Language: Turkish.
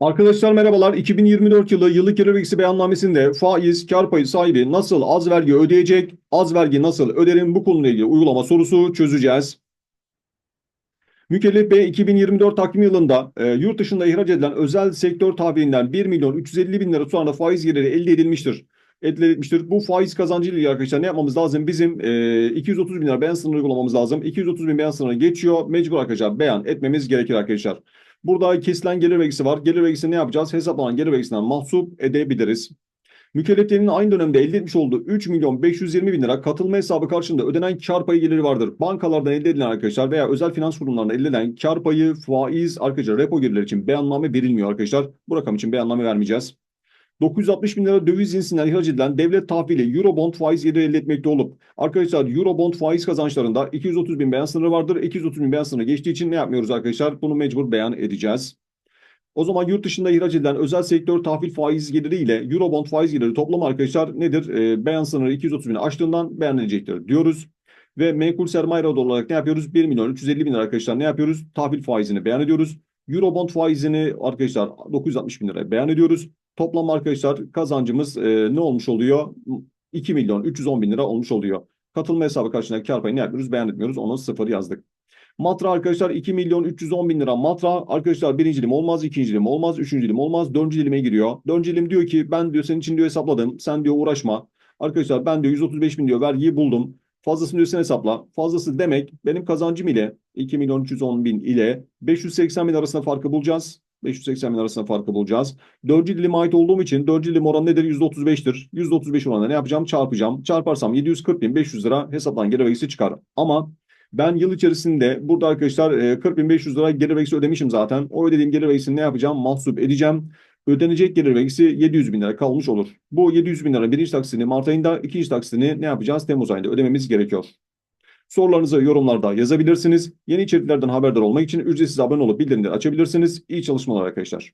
Arkadaşlar merhabalar. 2024 yılı yıllık gelir vergisi beyannamesinde faiz, kar payı sahibi nasıl az vergi ödeyecek, az vergi nasıl öderim bu konuyla ilgili uygulama sorusu çözeceğiz. Mükellef Bey 2024 takvim yılında e, yurt dışında ihraç edilen özel sektör tabiinden 1 milyon 350 bin lira tutarında faiz geliri elde edilmiştir. Elde edilmiştir. Bu faiz kazancı ile arkadaşlar ne yapmamız lazım? Bizim e, 230 bin lira beyan sınırı uygulamamız lazım. 230 bin beyan sınırı geçiyor. Mecbur arkadaşlar beyan etmemiz gerekir arkadaşlar. Burada kesilen gelir vergisi var. Gelir vergisini ne yapacağız? Hesaplanan gelir vergisinden mahsup edebiliriz. Mükelleflerin aynı dönemde elde etmiş olduğu 3 milyon 520 bin lira katılma hesabı karşılığında ödenen kar payı geliri vardır. Bankalardan elde edilen arkadaşlar veya özel finans kurumlarından elde edilen kar payı, faiz, arkadaşlar repo gelirleri için beyanname verilmiyor arkadaşlar. Bu rakam için beyanname vermeyeceğiz. 960 bin lira döviz cinsinden ihraç edilen devlet tahvili Eurobond faiz geliri elde etmekte olup arkadaşlar Eurobond faiz kazançlarında 230 bin beyan sınırı vardır. 230 bin beyan sınırı geçtiği için ne yapmıyoruz arkadaşlar? Bunu mecbur beyan edeceğiz. O zaman yurt dışında ihraç edilen özel sektör tahvil faiz geliri ile Eurobond faiz geliri toplamı arkadaşlar nedir? E, beyan sınırı 230 bini aştığından beyan edilecektir diyoruz. Ve menkul sermaye olarak ne yapıyoruz? 1 milyon 350 bin lira arkadaşlar ne yapıyoruz? Tahvil faizini beyan ediyoruz. Eurobond faizini arkadaşlar 960 bin liraya beyan ediyoruz. Toplam arkadaşlar kazancımız e, ne olmuş oluyor? 2 milyon 310 bin lira olmuş oluyor. Katılma hesabı karşılığında kar payı ne yapıyoruz? Beyan etmiyoruz. Onu sıfır yazdık. Matra arkadaşlar 2 milyon 310 bin lira matra. Arkadaşlar birinci dilim olmaz, ikinci dilim olmaz, üçüncü dilim olmaz, dördüncü dilime giriyor. Dördüncü dilim diyor ki ben diyor senin için diyor hesapladım. Sen diyor uğraşma. Arkadaşlar ben diyor 135 bin diyor vergiyi buldum. Fazlasını sen hesapla. Fazlası demek benim kazancım ile 2 milyon 310 bin ile 580 bin arasında farkı bulacağız. 580 bin arasında farkı bulacağız. Dördüncü dilime ait olduğum için dördüncü dilim oranı nedir? %35'tir. %35 oranında ne yapacağım? Çarpacağım. Çarparsam 740 bin 500 lira hesaptan geri vergisi çıkar. Ama ben yıl içerisinde burada arkadaşlar e, 40.500 lira gelir vergisi ödemişim zaten. O ödediğim gelir vergisini ne yapacağım? Mahsup edeceğim. Ödenecek gelir vergisi 700 bin lira kalmış olur. Bu 700 bin lira birinci taksitini Mart ayında, ikinci taksitini ne yapacağız? Temmuz ayında ödememiz gerekiyor. Sorularınızı yorumlarda yazabilirsiniz. Yeni içeriklerden haberdar olmak için ücretsiz abone olup bildirimleri açabilirsiniz. İyi çalışmalar arkadaşlar.